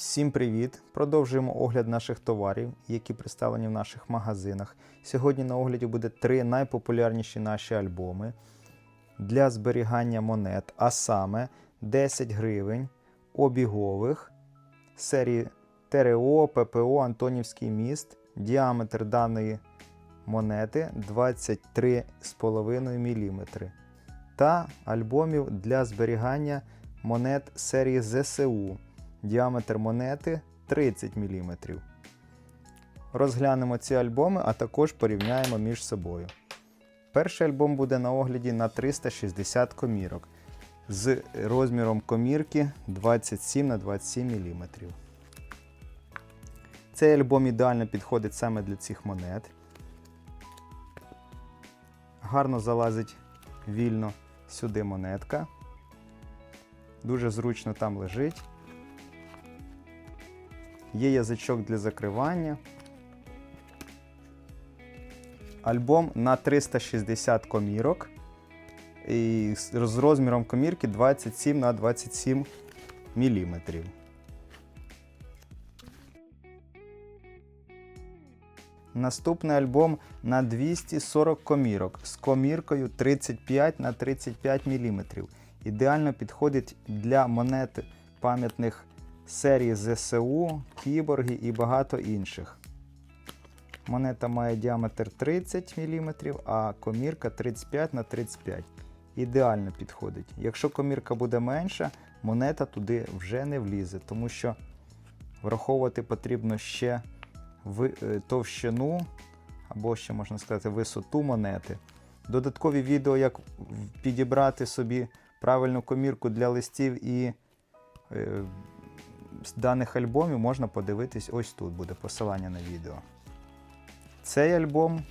Всім привіт! Продовжуємо огляд наших товарів, які представлені в наших магазинах. Сьогодні на огляді буде три найпопулярніші наші альбоми для зберігання монет, а саме 10 гривень обігових серії ТРО, ППО, Антонівський міст. Діаметр даної монети 23,5 мм. Та альбомів для зберігання монет серії ЗСУ. Діаметр монети 30 мм. Розглянемо ці альбоми, а також порівняємо між собою. Перший альбом буде на огляді на 360 комірок з розміром комірки 27 на 27 мм. Цей альбом ідеально підходить саме для цих монет. Гарно залазить вільно сюди монетка. Дуже зручно там лежить. Є язичок для закривання. Альбом на 360 комірок. І з розміром комірки 27 на 27 мм. Наступний альбом на 240 комірок з коміркою 35 на 35 мм. Ідеально підходить для монет пам'ятних серії ЗСУ, кіборги і багато інших. Монета має діаметр 30 мм, а комірка 35 на 35 Ідеально підходить. Якщо комірка буде менша, монета туди вже не влізе, тому що враховувати потрібно ще е, товщину або ще можна сказати висоту монети. Додаткові відео, як підібрати собі правильну комірку для листів і е, з даних альбомів можна подивитись ось тут буде посилання на відео. Цей альбом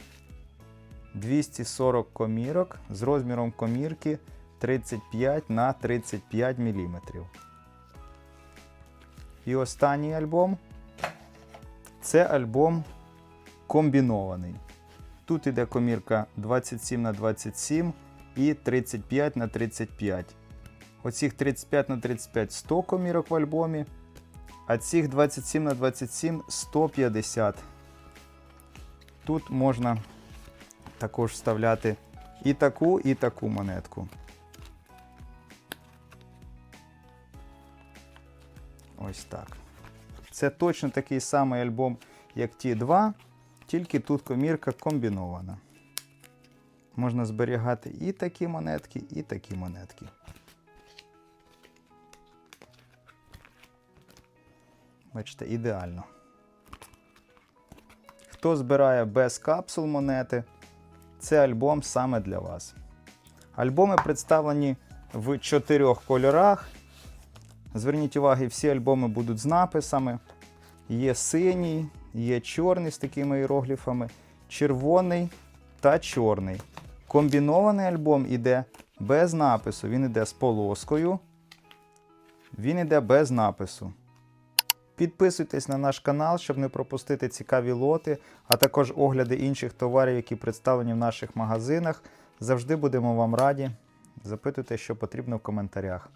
240 комірок з розміром комірки 35 на 35 мм. І останній альбом це альбом комбінований. Тут іде комірка 27 на 27 і 35 на 35. Оцих 35 на 35 100 комірок в альбомі, а цих 27 на 27 150. Тут можна також вставляти і таку, і таку монетку. Ось так. Це точно такий самий альбом, як ті два, тільки тут комірка комбінована. Можна зберігати і такі монетки, і такі монетки. Бачите, ідеально. Хто збирає без капсул монети, це альбом саме для вас. Альбоми представлені в чотирьох кольорах. Зверніть увагу, всі альбоми будуть з написами. Є синій, є чорний з такими іерогліфами, червоний та чорний. Комбінований альбом іде без напису. Він іде з полоскою. Він іде без напису. Підписуйтесь на наш канал, щоб не пропустити цікаві лоти, а також огляди інших товарів, які представлені в наших магазинах. Завжди будемо вам раді. Запитуйте, що потрібно в коментарях.